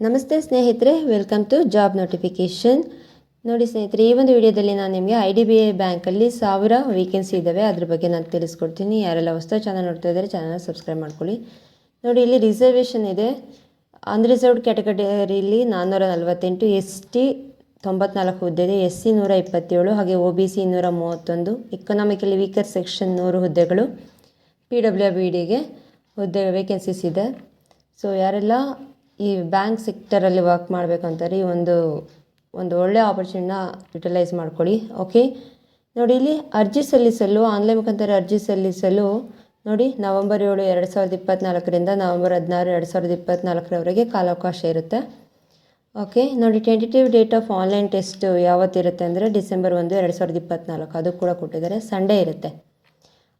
ನಮಸ್ತೆ ಸ್ನೇಹಿತರೆ welcome to job notification ನೋಡಿ ಸ್ನೇಹಿತರೆ, ಈ ಒಂದು ವಿಡಿಯೋದಲ್ಲಿ ನಾನು ನಿಮಗೆ ಐ ಡಿ ಬಿ ಐ ಬ್ಯಾಂಕಲ್ಲಿ ಸಾವಿರ ವೇಕೆನ್ಸಿ ಇದ್ದಾವೆ. ಅದ್ರ ಬಗ್ಗೆ ನಾನು ತಿಳಿಸ್ಕೊಡ್ತೀನಿ. ಯಾರೆಲ್ಲ ಹೊಸ ಚಾನಲ್ ನೋಡ್ತಾ ಇದ್ದಾರೆ ಚಾನಲ್ ಸಬ್ಸ್ಕ್ರೈಬ್ ಮಾಡ್ಕೊಳ್ಳಿ. ನೋಡಿ, ಇಲ್ಲಿ ರಿಸರ್ವೇಷನ್ ಇದೆ. ಅನ್ರಿಸರ್ವ್ಡ್ ಕ್ಯಾಟಗರಿಯಲ್ಲಿ ನಾನ್ನೂರ ನಲವತ್ತೆಂಟು ಎಸ್ ಟಿ ತೊಂಬತ್ನಾಲ್ಕು ಹುದ್ದೆ ಇದೆ ಎಸ್ ಸಿ ನೂರ ಇಪ್ಪತ್ತೇಳು ಹಾಗೆ ಒ ಬಿ ಸಿ ಇನ್ನೂರ ಮೂವತ್ತೊಂದು ಎಕನಾಮಿಕಲಿ ವೀಕರ್ ಸೆಕ್ಷನ್ ನೂರು ಹುದ್ದೆಗಳು ಪಿ ಡಬ್ಲ್ಯೂ ಬಿ ಡಿಗೆ ಹುದ್ದೆ ವೇಕೆನ್ಸೀಸ್ ಇದೆ. ಸೊ ಯಾರೆಲ್ಲ ಈ ಬ್ಯಾಂಕ್ ಸೆಕ್ಟರಲ್ಲಿ ವರ್ಕ್ ಮಾಡಬೇಕು ಅಂತಾರೆ ಈ ಒಂದು ಒಂದು ಒಳ್ಳೆಯ ಆಪರ್ಚುನಿಟಿನ ಯುಟಿಲೈಸ್ ಮಾಡ್ಕೊಳ್ಳಿ ಓಕೆ ನೋಡಿ, ಇಲ್ಲಿ ಅರ್ಜಿ ಸಲ್ಲಿಸಲು ಆನ್ಲೈನ್ ಮುಖಾಂತರ ಅರ್ಜಿ ಸಲ್ಲಿಸಲು, ನೋಡಿ, ನವಂಬರ್ ಏಳು ಎರಡು ಸಾವಿರದ ಇಪ್ಪತ್ತ್ನಾಲ್ಕರಿಂದ ನವಂಬರ್ ಹದಿನಾರು ಎರಡು ಸಾವಿರದ ಇಪ್ಪತ್ತ್ನಾಲ್ಕರವರೆಗೆ ಕಾಲಾವಕಾಶ ಇರುತ್ತೆ ಓಕೆ ನೋಡಿ tentative date of online test ಯಾವತ್ತಿರುತ್ತೆ ಅಂದರೆ ಡಿಸೆಂಬರ್ ಒಂದು ಎರಡು ಸಾವಿರದ ಇಪ್ಪತ್ತ್ನಾಲ್ಕು ಅದು ಕೂಡ ಕೊಟ್ಟಿದ್ದಾರೆ ಸಂಡೇ ಇರುತ್ತೆ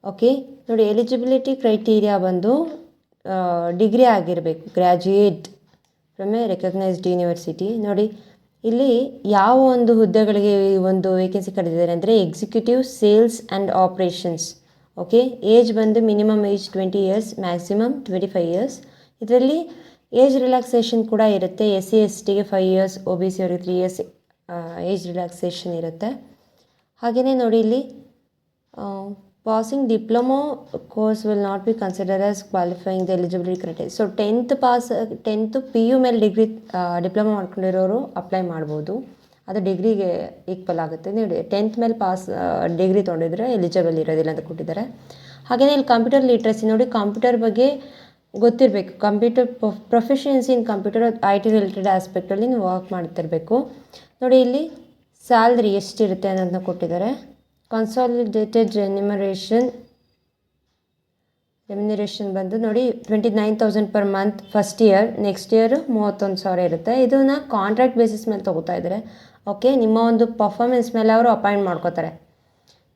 ಓಕೆ ನೋಡಿ ಎಲಿಜಿಬಿಲಿಟಿ ಕ್ರೈಟೀರಿಯಾ ಬಂದು ಡಿಗ್ರಿ ಆಗಿರಬೇಕು graduate from a recognised university ನೋಡಿ, ಇಲ್ಲಿ ಯಾವ ಒಂದು ಹುದ್ದೆಗಳಿಗೆ ಒಂದು ವೇಕೆನ್ಸಿ ಕರೆದಿದ್ದಾರೆ ಅಂದರೆ executive sales and operations okay age ಬಂದು minimum age twenty years maximum twenty five years ಇದರಲ್ಲಿ ಏಜ್ ರಿಲ್ಯಾಕ್ಸೇಷನ್ ಕೂಡ ಇರುತ್ತೆ. ಎಸ್ ಸಿ ಎಸ್ ಟಿಗೆ five years O B C ಅವ್ರಿಗೆ ತ್ರೀ ಇಯರ್ಸ್ ಏಜ್ ರಿಲ್ಯಾಕ್ಸೇಷನ್ ಇರುತ್ತೆ. ಹಾಗೆಯೇ ನೋಡಿ ಇಲ್ಲಿ passing diploma course will not be consider as qualifying the eligibility criteria so tenth pass tenth P U ಮೇಲೆ degree diploma ಮಾಡ್ಕೊಂಡಿರೋರು apply ಮಾಡ್ಬೋದು. ಅದು ಡಿಗ್ರಿಗೆ ಈಕ್ವಲ್ ಆಗುತ್ತೆ. ನೀವು ಟೆಂತ್ ಮೇಲೆ ಪಾಸ್ ಡಿಗ್ರಿ ತೊಗೊಂಡಿದ್ರೆ ಎಲಿಜಿಬಲ್ ಇರೋದಿಲ್ಲ ಅಂತ ಕೊಟ್ಟಿದ್ದಾರೆ. ಹಾಗೆಯೇ ಇಲ್ಲಿ ಕಂಪ್ಯೂಟರ್ ಲಿಟ್ರಸಿ ನೋಡಿ ಕಂಪ್ಯೂಟರ್ ಬಗ್ಗೆ ಗೊತ್ತಿರಬೇಕು. Computer proficiency in computer I T related ಆಸ್ಪೆಕ್ಟಲ್ಲಿ ನೀವು ವರ್ಕ್ ಮಾಡ್ತಿರಬೇಕು. ನೋಡಿ, ಇಲ್ಲಿ ಸ್ಯಾಲ್ರಿ ಎಷ್ಟಿರುತ್ತೆ ಅನ್ನೋದನ್ನ ಕೊಟ್ಟಿದ್ದಾರೆ. ಕನ್ಸಾಲಿಡೇಟೆಡ್ ರೆನ್ಯುಮರೇಷನ್ ರೆಮ್ಯುನರೇಷನ್ ಬಂದು ನೋಡಿ twenty nine thousand per month first year next year ಮೂವತ್ತೊಂದು ಸಾವಿರ ಇರುತ್ತೆ. ಇದನ್ನು ಕಾಂಟ್ರಾಕ್ಟ್ ಬೇಸಿಸ್ ಮೇಲೆ ತೊಗೋತಾ ಇದ್ದಾರೆ ಓಕೆ ನಿಮ್ಮ ಒಂದು ಪರ್ಫಾರ್ಮೆನ್ಸ್ ಮೇಲೆ ಅವರು ಅಪಾಯಿಂಟ್ ಮಾಡ್ಕೋತಾರೆ.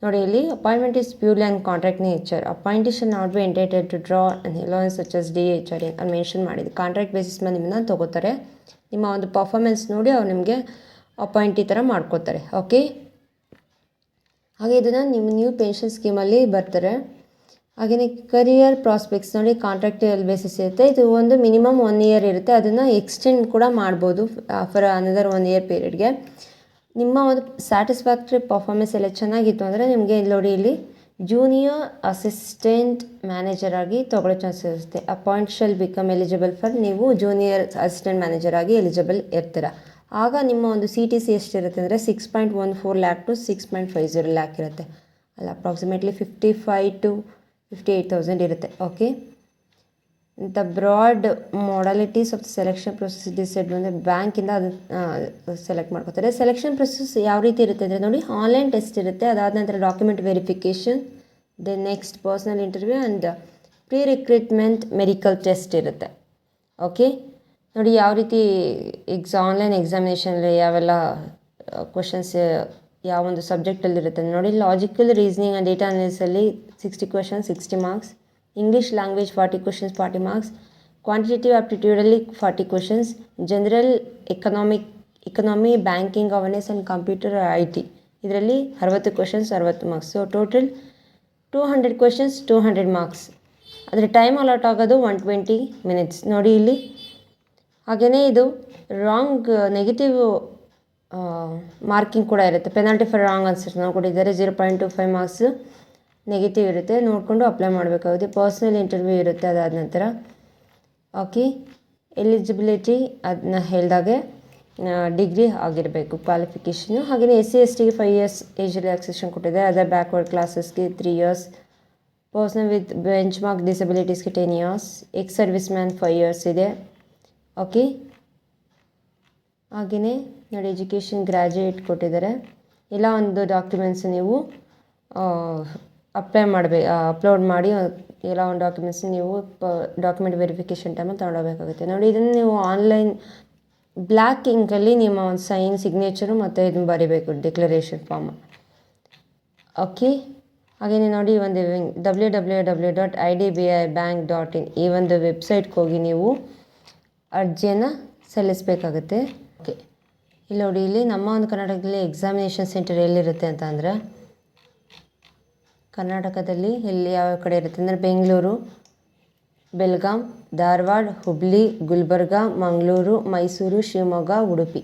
ನೋಡಿ ಇಲ್ಲಿ appointment is purely and contract nature appoint is not be entitled to draw and alone such S D H R ಅಲ್ಲಿ ಮೆನ್ಷನ್ ಮಾಡಿದ್ದು. ಕಾಂಟ್ರಾಕ್ಟ್ ಬೇಸಿಸ್ ಮೇಲೆ ನಿಮ್ಮನ್ನ ತೊಗೋತಾರೆ. ನಿಮ್ಮ ಒಂದು ಪರ್ಫಾರ್ಮೆನ್ಸ್ ನೋಡಿ ಅವ್ರು ನಿಮಗೆ ಅಪಾಯಿಂಟ್ ಈ ಥರ ಮಾಡ್ಕೋತಾರೆ ಓಕೆ ಹಾಗೆ ಇದನ್ನು ನಿಮ್ಮ ನ್ಯೂ ಪೆನ್ಷನ್ ಸ್ಕೀಮಲ್ಲಿ ಬರ್ತಾರೆ. ಹಾಗೆಯೇ ಕರಿಯರ್ ಪ್ರಾಸ್ಪೆಕ್ಟ್ಸ್ ನೋಡಿ ಕಾಂಟ್ರಾಕ್ಟಲ್ ಬೇಸಿಸ್ ಇರುತ್ತೆ. ಇದು ಒಂದು ಮಿನಿಮಮ್ ಒನ್ ಇಯರ್ ಇರುತ್ತೆ. ಅದನ್ನು ಎಕ್ಸ್ಟೆಂಡ್ ಕೂಡ ಮಾಡ್ಬೋದು ಫಾರ್ ಅನದರ್ ಒನ್ ಇಯರ್ ಪೀರಿಯಡ್ಗೆ ನಿಮ್ಮ ಒಂದು ಸ್ಯಾಟಿಸ್ಫ್ಯಾಕ್ಟ್ರಿ ಪರ್ಫಾರ್ಮೆನ್ಸ್ ಎಲ್ಲ ಚೆನ್ನಾಗಿತ್ತು ಅಂದರೆ ನಿಮಗೆ ಇಲ್ಲಿ ನೋಡಿ ಇಲ್ಲಿ ಜೂನಿಯರ್ ಅಸಿಸ್ಟೆಂಟ್ ಮ್ಯಾನೇಜರ್ ಆಗಿ ತೊಗೊಳ್ಳೋ ಚಾನ್ಸಸ್ ಇರುತ್ತೆ. Appoint shall become eligible for ನೀವು ಜೂನಿಯರ್ ಅಸಿಸ್ಟೆಂಟ್ ಮ್ಯಾನೇಜರ್ ಆಗಿ ಎಲಿಜಿಬಲ್ ಇರ್ತೀರ. ಆಗ ನಿಮ್ಮ ಒಂದು ಸಿ ಟಿ ಸಿ ಎಷ್ಟಿರುತ್ತೆ ಅಂದರೆ six point one four lakh to six point five zero lakh ಇರುತ್ತೆ. ಅಲ್ಲ approximately fifty five to fifty eight thousand ಇರುತ್ತೆ okay the broad modalities of selection process decide ಅಂದರೆ ಬ್ಯಾಂಕಿಂದ ಅದು ಸೆಲೆಕ್ಟ್ ಮಾಡ್ಕೋತಾರೆ. ಸೆಲೆಕ್ಷನ್ ಪ್ರೊಸೆಸ್ ಯಾವ ರೀತಿ ಇರುತ್ತೆ ಅಂದರೆ ನೋಡಿ ಆನ್ಲೈನ್ ಟೆಸ್ಟ್ ಇರುತ್ತೆ. ಅದಾದ ನಂತರ document verification then next personal interview and pre recruitment medical test ಇರುತ್ತೆ. ಓಕೆ ನೋಡಿ, ಯಾವ ರೀತಿ ಎಕ್ಸ್ ಆನ್ಲೈನ್ ಎಕ್ಸಾಮಿನೇಷನಲ್ಲಿ ಯಾವೆಲ್ಲ ಕ್ವಶನ್ಸ್ ಯಾವ ಒಂದು ಸಬ್ಜೆಕ್ಟಲ್ಲಿ ಇರುತ್ತೆ ನೋಡಿ logical reasoning and data ಅನಾಲಿಸಲ್ಲಿ sixty questions sixty marks English language forty questions forty marks quantitative ಆಪ್ಟಿಟ್ಯೂಡಲ್ಲಿ forty questions general economic economy banking awareness and computer I T ಇದರಲ್ಲಿ ಅರವತ್ತು ಕ್ವಶನ್ಸ್ ಅರವತ್ತು marks so total two hundred questions two hundred marks ಅದರ time allot ಆಗೋದು one twenty minutes ನೋಡಿ ಇಲ್ಲಿ ಹಾಗೆಯೇ ಇದು wrong negative marking ಕೂಡ ಇರುತ್ತೆ. ಪೆನಾಲ್ಟಿ ಫಾರ್ ರಾಂಗ್ ಆನ್ಸರ್ಸ್ ನಾವು ಕೊಟ್ಟಿದ್ದಾರೆ. Zero point two five marks negative ಇರುತ್ತೆ. ನೋಡಿಕೊಂಡು ಅಪ್ಲೈ ಮಾಡಬೇಕಾಗುತ್ತೆ. ಪರ್ಸ್ನಲ್ ಇಂಟರ್ವ್ಯೂ ಇರುತ್ತೆ ಅದಾದ ನಂತರ. ಓಕೆ ಎಲಿಜಿಬಿಲಿಟಿ ಅದನ್ನ ಹೇಳಿದಾಗೆ ಡಿಗ್ರಿ ಆಗಿರಬೇಕು ಕ್ವಾಲಿಫಿಕೇಷನು ಹಾಗೆಯೇ ಎಸ್ ಸಿ ಎಸ್ ಟಿಗೆ ಫೈವ್ ಇಯರ್ಸ್ ಏಜ್ ರಿಲ್ಯಾಕ್ಸೇಷನ್ ಕೊಟ್ಟಿದೆ other backward ಕ್ಲಾಸಸ್ಗೆ three years person with benchmark ಡಿಸಬಿಲಿಟೀಸ್ಗೆ ten years ex serviceman five years ಇದೆ. ಓಕೆ ಹಾಗೆಯೇ ನೋಡಿ ಎಜುಕೇಷನ್ ಗ್ರ್ಯಾಜುಯೇಟ್ ಕೊಟ್ಟಿದ್ದಾರೆ. ಎಲ್ಲ ಒಂದು ಡಾಕ್ಯುಮೆಂಟ್ಸ್ ನೀವು ಅಪ್ಲೈ ಮಾಡಬೇಕು ಅಪ್ಲೋಡ್ ಮಾಡಿ, ಎಲ್ಲ ಒಂದು ಡಾಕ್ಯುಮೆಂಟ್ಸ್ ನೀವು ಡಾಕ್ಯುಮೆಂಟ್ ವೆರಿಫಿಕೇಷನ್ ಟೈಮಲ್ಲಿ ತೊಗೊಳ್ಬೇಕಾಗುತ್ತೆ. ನೋಡಿ ಇದನ್ನು ನೀವು ಆನ್ಲೈನ್ ಬ್ಲ್ಯಾಕ್ ಇಂಕಲ್ಲಿ ನಿಮ್ಮ ಒಂದು ಸೈನ್ ಸಿಗ್ನೇಚರು ಮತ್ತು ಇದನ್ನು ಬರೀಬೇಕು ಡಿಕ್ಲರೇಷನ್ ಫಾರ್ಮ್ ಓಕೆ ಹಾಗೆಯೇ ನೋಡಿ ಒಂದು W W W dot I D B I bank dot in ಈ ಒಂದು ವೆಬ್ಸೈಟ್ಗೆ ಹೋಗಿ ನೀವು ಅರ್ಜಿಯನ್ನು ಸಲ್ಲಿಸಬೇಕಾಗುತ್ತೆ. ಓಕೆ. ಇಲ್ಲಿ ನೋಡಿ, ಇಲ್ಲಿ ನಮ್ಮ ಒಂದು ಕರ್ನಾಟಕದಲ್ಲಿ ಎಕ್ಸಾಮಿನೇಷನ್ ಸೆಂಟರ್ ಎಲ್ಲಿರುತ್ತೆ ಅಂತ ಅಂದರೆ, ಕರ್ನಾಟಕದಲ್ಲಿ ಎಲ್ಲಿ ಯಾವ ಕಡೆ ಇರುತ್ತೆ ಅಂದರೆ, ಬೆಂಗಳೂರು ಬೆಲ್ಗಾಂ ಧಾರವಾಡ, ಹುಬ್ಳಿ, ಗುಲ್ಬರ್ಗ, ಮಂಗಳೂರು, ಮೈಸೂರು, ಶಿವಮೊಗ್ಗ, ಉಡುಪಿ.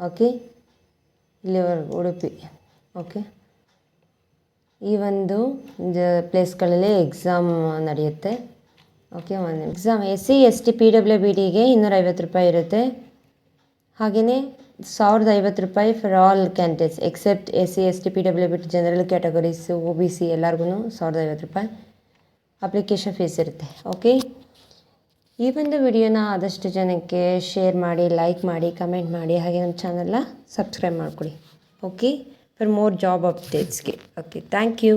ಓಕೆ. ಇಲ್ಲಿವರೆಗೂ ಉಡುಪಿ. ಓಕೆ. ಈ ಒಂದು ಪ್ಲೇಸ್ಗಳಲ್ಲಿ ಎಕ್ಸಾಮ್ ನಡೆಯುತ್ತೆ. ಓಕೆ ಒಂದು exam S C S T P W B ಡಿಗೆ ಇನ್ನೂರೈವತ್ತು ರೂಪಾಯಿ ಇರುತ್ತೆ. ಹಾಗೆಯೇ ಸಾವಿರದ ಐವತ್ತು ರೂಪಾಯಿ for all candidates except S C S T P W B T general categories O B C ಎಲ್ಲರಿಗೂ ಸಾವಿರದ ಐವತ್ತು ರೂಪಾಯಿ ಅಪ್ಲಿಕೇಶನ್ ಫೀಸ್ ಇರುತ್ತೆ. ಓಕೆ ಈ ಒಂದು ವಿಡಿಯೋನ ಆದಷ್ಟು ಜನಕ್ಕೆ ಶೇರ್ ಮಾಡಿ ಲೈಕ್ ಮಾಡಿ ಕಮೆಂಟ್ ಮಾಡಿ, ಹಾಗೆ ನಮ್ಮ ಚಾನಲ್ನ ಸಬ್ಸ್ಕ್ರೈಬ್ ಮಾಡಿಕೊಡಿ. ಓಕೆ ಫಾರ್ ಮೋರ್ ಜಾಬ್ ಅಪ್ಡೇಟ್ಸ್ಗೆ ಓಕೆ ಥ್ಯಾಂಕ್ ಯು